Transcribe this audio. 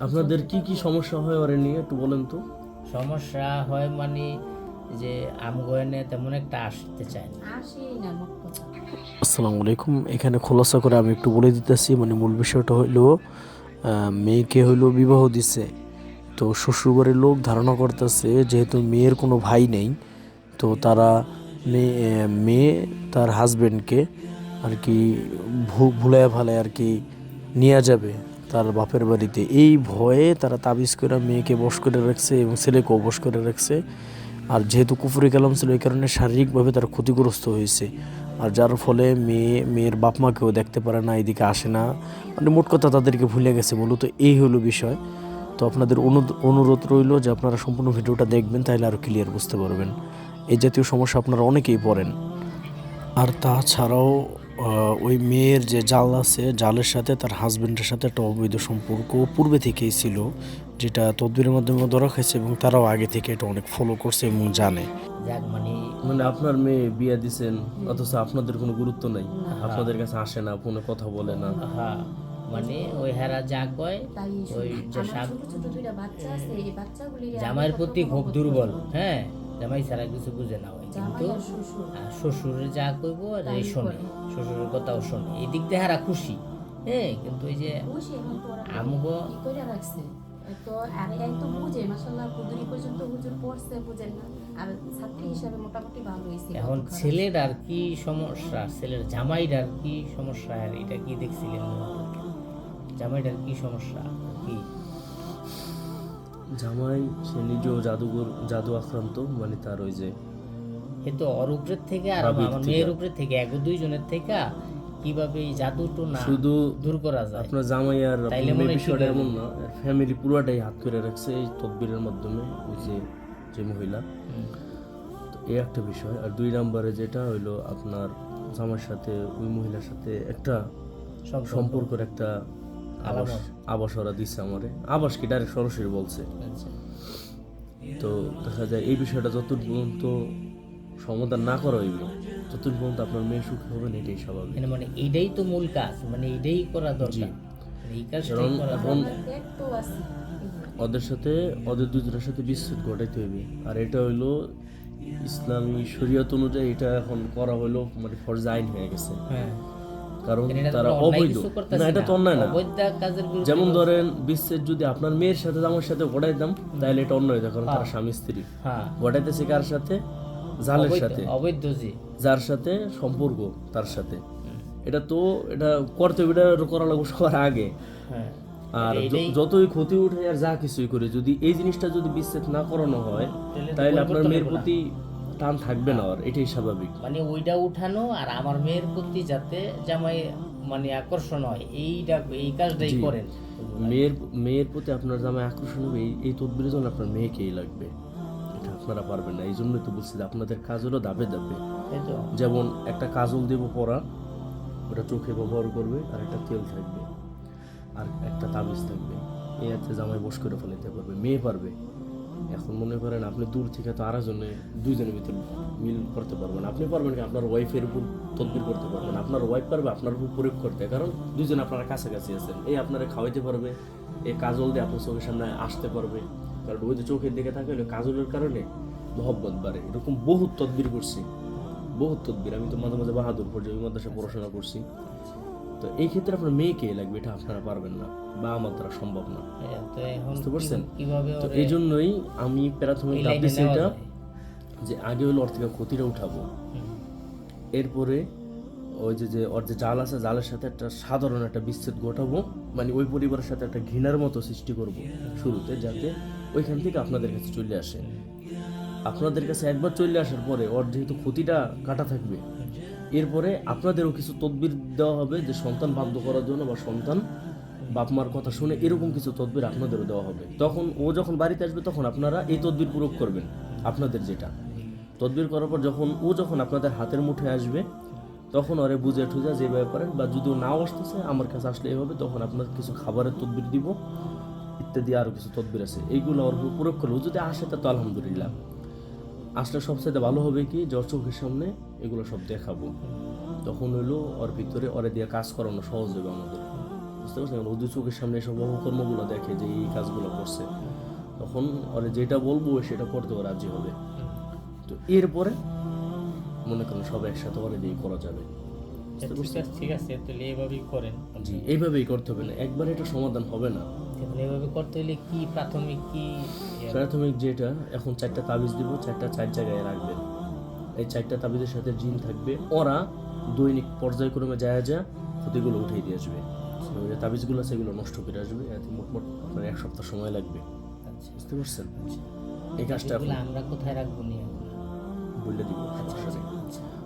আপনাদের কি কি সমস্যা হয় ওরে নিয়ে একটু বলেন তো। সমস্যা হয় মানে যে আমগয়নে তেমন একটা আসতে চায় না। আসেই না মোট আসসালামু আলাইকুম। এখানে খোলাসা করে আমি একটু বলে দিতেছি মানে মূল বিষয়টা হইল আহ, মেয়েকে হইল বিবাহ দিছে। তো শ্বশুরবাড়ির লোক ধারণা করতেছে যেহেতু মেয়ের কোনো ভাই নেই তো তারা মেয়ে মেয়ে তার হাজবেন্ডকে আর কি ভু- ভুলায় ভালায় আর কি নিয়ে যাবে। তার বাপের বাড়িতে। এই ভয়ে তারা তাবিজ করে মেয়েকে বশ করে রাখছে এবং ছেলেকেও বস করে রাখছে। আর যেহেতু কুফুরি কালাম ছিল, এই কারণে শারীরিকভাবে তারা ক্ষতিগ্রস্ত হয়েছে। আর যার ফলে মেয়ে, মেয়ের বাপ মাকেও দেখতে পারে না, এদিকে আসে না। মানে মোট কথা তাদেরকে ভুলে গেছে, মূলত এই হলো বিষয়। তো আপনাদের অনু- অনুরোধ রইল যে আপনারা সম্পূর্ণ ভিডিওটা দেখবেন, তাহলে আরও ক্লিয়ার বুঝতে পারবেন। এই জাতীয় সমস্যা আপনারা অনেকেই পড়েন। আর তাছাড়াও ওই মেয়ের যে জাল আছে জালের সাথে তার হাজবেন্ডের সাথে একটা অবৈধ সম্পর্ক পূর্বে থেকেই ছিল যেটা তদবিরের মাধ্যমে ধরা খাইছে এবং তারাও আগে থেকে এটা অনেক ফলো করছে এবং জানে। মানে মানে আপনার মেয়ে বিয়ে দিছেন অথচ আপনাদের কোনো গুরুত্ব নাই। আপনাদের কাছে আসে না ফোনে কথা বলে না। হ্যাঁ মানে ওই হেরা যা কয় ওই যে আমার ছোট ছোট দুইটা বাচ্চা আছে এই বাচ্চাগুলির জামাইয়ের প্রতি খুব দুর্বল হ্যাঁ। জামাই ছাড়া কিছু বুঝে না হয় কিন্তু আর শ্বশুর। যা কইব এই শোনে শ্বশুরের কথাও শোনে। এই দিক দিয়ে হারা খুশি হ্যাঁ কিন্তু ওই যে আমগো তো আর তো বুঝে মাসাল্লাহ কুদুরি পর্যন্ত হুজুর পড়ছে বুঝেন না। আর ছাত্রী হিসাবে মোটামুটি ভালো হয়েছে এখন ছেলের কি সমস্যা? ছেলের জামাইটার কি সমস্যা? আর এটা কি দেখছিলেন? জামাইটার কি সমস্যা? কি? জামাই সে নিজেও জাদুঘর জাদু আক্রান্ত মানে তার ওই যে এ তো ওর উপরের থেকে আর আমার। মেয়ের উপরে থেকে এক দুইজনের থেকে কীভাবে এই জাদুটো না শুধু দূর করা যায় আপনার জামাই আর বিষয়টা এমন না ফ্যামিলি পুরোটাই হাত করে রাখছে এই তদবিরের মাধ্যমে ওই যে যে মহিলা এই একটা বিষয় আর দুই নম্বরে যেটা হইল আপনার জামার সাথে ওই মহিলার সাথে একটা সম্পর্ক। সম্পর্কের একটা আবাস ওরা দিচ্ছে আমারে। আবাস কি ডাইরেক্ট সরাসরি বলছে? আচ্ছা। তো দেখা যায় এই বিষয়টা যতদিন পর্যন্ত সমাধান না করা হইব ততদিন পর্যন্ত আপনার মেয়ে সুখী হবে না এটাই স্বাভাবিক। মানে মানে এইটাই তো মূল কাজ মানে এইটাই করা দরকার। মানে এই কারণ এখন ওদের সাথে ওদের দুজনের সাথে বিচ্ছেদ ঘটাইতে হইবে। আর এটা হইল ইসলামী শরীয়ত অনুযায়ী এটা এখন করা হইল মানে ফরজ আইন হয়ে গেছে। হ্যাঁ। কারণ তারা অবৈধ। না এটা তো অন্যায় না। যেমন ধরেন বিচ্ছেদ যদি আপনার মেয়ের সাথে আমার সাথে ঘটাইতাম তাহলে এটা অন্য হইতো কারণ তারা স্বামী স্ত্রী। হ্যাঁ। ঘটাইতেছে কার সাথে? জালের সাথে। অবৈধ জি। যার সাথে সম্পর্ক তার সাথে। এটা তো এটা করতে এটা করা লাগবে সবার আগে। হ্যাঁ। আর যতই ক্ষতি উঠে আর যা কিছুই করে যদি এই জিনিসটা যদি বিচ্ছেদ না করানো হয় তাহলে আপনার মেয়ের প্রতি টান থাকবে না আর এটাই স্বাভাবিক। মানে ওইটা উঠানো আর আমার মেয়ের প্রতি যাতে জামাই মানে আকর্ষণ হয় এইটা এই কাজটাই করেন। মেয়ের মেয়ের প্রতি আপনার জামাই আকর্ষণ হবে এই- তদবিরের জন্য আপনার মেয়েকেই লাগবে। এটা আপনারা পারবেন না এই জন্যই তো বলছি আপনাদের কাজ হলো দাবে দাবে যেমন একটা কাজল দেব পরা ওটা চোখে ব্যবহার করবে আর একটা তেল থাকবে। আর একটা তাবিজ থাকবে। এই জামাই বস করে ফেলাইতে পারবে মেয়ে পারবে। এখন মনে করেন আপনি দূর থেকে তো আরেকজনে, দুইজনের ভিতরে মিল করতে পারবেন। আপনি পারবেন কি আপনার ওয়াইফের উপর তদবির করতে পারবেন? আপনার ওয়াইফ পারবে, আপনার উপর প্রয়োগ করতে। কারণ দুইজন আপনারা কাছাকাছি আছেন। এই আপনারা খাওয়াইতে পারবে এই কাজল দিয়ে আপনার চোখের সামনে আসতে পারবে। কারণ ওই যে চোখের দিকে থাকে ওই কাজলের কারণে মহব্বত বাড়ে। এরকম বহুত তদবির করছি। বহুত তদবির। আমি তো মাঝে মাঝে বাহাদুর পর্যায়ে মাদ্রাসা পড়াশোনা করছি। তো এই ক্ষেত্রে আপনার মেয়েকে লাগবে এটা আপনারা পারবেন না বা আমার দ্বারা সম্ভব না। হ্যাঁ, বুঝতে পারছেন? তো এই জন্যই আমি প্রাথমিক দিচ্ছি এটা যে আগে হলো ওর থেকে ক্ষতিটা উঠাবো। এরপরে ওই যে যে ওর যে জাল আছে জালের সাথে একটা সাধারণ একটা বিচ্ছেদ ঘটাবো মানে ওই পরিবারের সাথে একটা ঘৃণার মতো সৃষ্টি করব শুরুতে যাতে ওইখান থেকে আপনাদের কাছে চলে আসে। আপনাদের কাছে একবার চলে আসার পরে ওর যেহেতু ক্ষতিটা কাটা থাকবে এরপরে আপনাদেরও কিছু তদবির দেওয়া হবে যে সন্তান বাধ্য করার জন্য বা সন্তান বাপ মার কথা শুনে এরকম কিছু তদবির আপনাদেরও দেওয়া হবে। তখন ও যখন বাড়িতে আসবে তখন আপনারা এই তদবির প্রয়োগ করবেন, আপনাদের যেটা। তদবির করার পর যখন ও যখন আপনাদের হাতের মুঠে আসবে, তখন ওরে বুঝে টুজা যেভাবে পারেন বা যদিও নাও আসতেছে, আমার কাছে আসলে এভাবে, তখন আপনার কিছু খাবারের তদবির দিব, ইত্যাদি আরও কিছু তদবির আছে। এইগুলো ওর প্রয়োগ করব। যদি আসে, তা তো আলহামদুলিল্লাহ। আসলে সবচেয়ে ভালো হবে কি ওর চোখের সামনে এগুলো সব দেখাবো। তখন হইল ওর ভিতরে ওরে দিয়ে কাজ করানো সহজ হবে আমাদের। বুঝতে পারছেন? ওদের চোখের সামনে এসব কর্মগুলো দেখে যে এই কাজগুলো করছে। তখন ওরে যেটা বলব সেটা করতেও রাজি হবে। তো এরপরে মনে করেন সব একসাথে ওরা দিয়ে করা যাবে। আচ্ছা, ঠিক আছে তাহলে এইভাবেই করেন। জি এইভাবেই করতে হবে না। একবার এটা সমাধান হবে না। এইভাবে করতে হলে কি প্রাথমিক কি প্রাথমিক যেটা এখন চারটা তাবিজ দিব চারটা চার জায়গায় রাখবেন। এই চারটা তাবিজের সাথে জিন থাকবে। ওরা দৈনিক পর্যায়ক্রমে যায় যা ক্ষতিগুলো উঠিয়ে দিয়ে আসবে। যে তাবিজগুলো আছে সেগুলো নষ্ট করে আসবে। এতে মোটমোট আপনার এক সপ্তাহ সময় লাগবে। আচ্ছা। বুঝতে পারছেন? এই কাজটা আমরা কোথায় রাখব নিয়ে? বলে দিব। সমস্যা। আচ্ছা।